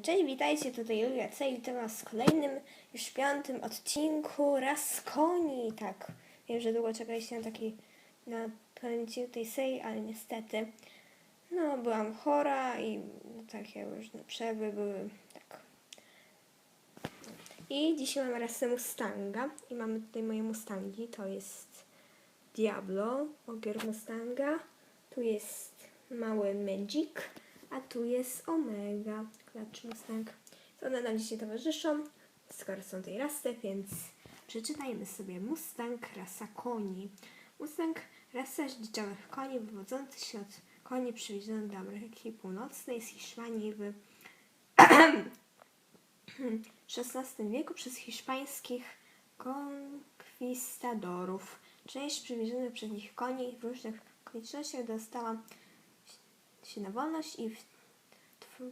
Cześć, witajcie, tutaj Julia C. i witam was w kolejnym, już piątym odcinku Raz koni. Tak, wiem, że długo czekaliście na taki, na pęcie tej serii, ale niestety, no, byłam chora i takie różne przerwy były, tak. I dzisiaj mam rasę Mustanga i mamy tutaj moje Mustangi, to jest Diablo, ogier Mustanga, tu jest mały Magic, a tu jest Omega, klacz Mustang. One nam dzisiaj towarzyszą, skoro są tej rasy, więc przeczytajmy sobie Mustang, rasa koni. Mustang, rasa zdziczałych koni wywodzący się od koni przywiezionych do Ameryki Północnej z Hiszpanii w XVI wieku przez hiszpańskich konkwistadorów. Część przywiezionych przez nich koni w różnych okolicznościach dostała się na wolność i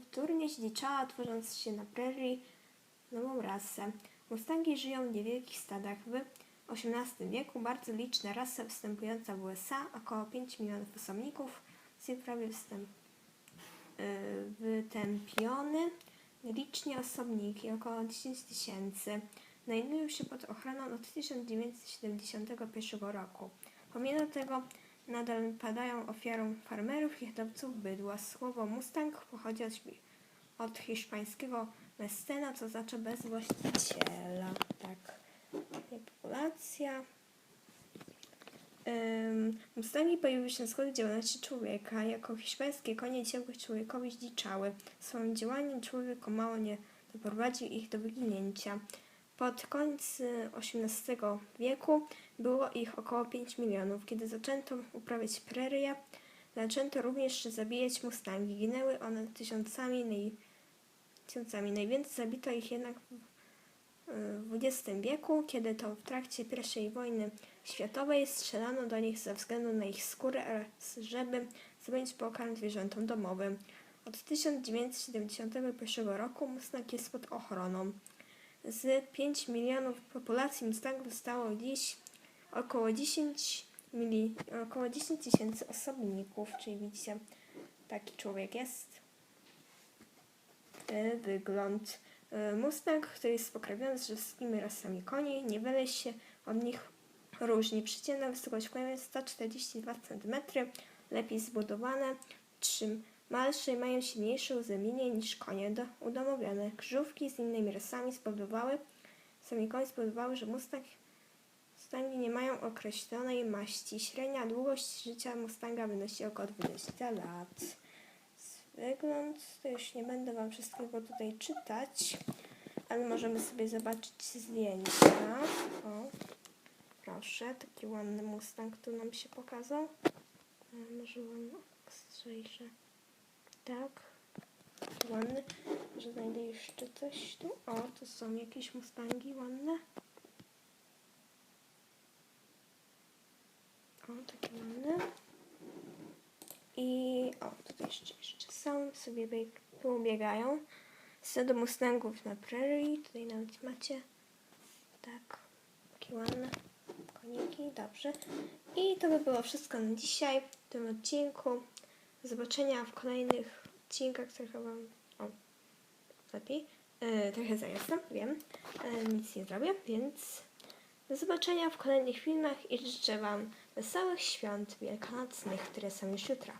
wtórnie zdziczała, tworząc się na prerii nową rasę. Mustangi żyją w niewielkich stadach. W XVIII wieku bardzo liczna rasa występująca w USA, około 5 milionów osobników, jest prawie występ, y, wytępiony licznie osobniki, około 10 tysięcy. Znajdują się pod ochroną od 1971 roku. Pomimo tego nadal padają ofiarą farmerów i hodowców bydła. Słowo Mustang pochodzi od, hiszpańskiego mestena, co znaczy bez właściciela. Tak. Populacja. Mustangi pojawiły się na składzie działalności człowieka. Jako hiszpańskie konie ciągłe człowiekowi zdziczały. Swoim działaniem człowiek mało nie doprowadził ich do wyginięcia. Pod koniec y, XVIII wieku było ich około 5 milionów. Kiedy zaczęto uprawiać prerię, zaczęto również zabijać mustangi. Ginęły one tysiącami, naj... tysiącami. Najwięcej zabito ich jednak w XX wieku, kiedy to w trakcie I wojny światowej strzelano do nich ze względu na ich skórę oraz żeby zapewnić pokarm zwierzętom domowym. Od 1971 roku Mustang jest pod ochroną. Z 5 milionów populacji Mustangów zostało dziś około 10 mili, około 10 tysięcy osobników, czyli widzicie, taki człowiek jest e, wygląd. E, Mustang, który jest pokrawiony z wszystkimi rasami koni, niewiele się od nich różni. Przeciętna wysokość konia jest 142 cm, lepiej zbudowane, czym malsze mają silniejsze uzemnienie niż konie do, udomowione. Krzyżówki z innymi rasami spowodowały, sami konie spowodowały, że Mustang Mustangi nie mają określonej maści. Średnia długość życia Mustanga wynosi około 20 lat. Wygląd, to już nie będę Wam wszystkiego tutaj czytać, ale możemy sobie zobaczyć zdjęcia. O, proszę, taki ładny Mustang tu nam się pokazał. Może Wam ostrzejszę. Tak, ładny. Może znajdę jeszcze coś tu. O, to są jakieś Mustangi ładne. O, takie ładne. I o, tutaj jeszcze, jeszcze są, sobie bieg, pobiegają. Stado Mustangów na prairie, tutaj nawet macie. Tak, takie ładne koniki, dobrze. I to by było wszystko na dzisiaj w tym odcinku. Do zobaczenia w kolejnych odcinkach, trochę wam, o, lepiej, e, trochę za jasno, wiem, e, nic nie zrobię, więc do zobaczenia w kolejnych filmach i życzę Wam wesołych świąt wielkanocnych, które są już jutro.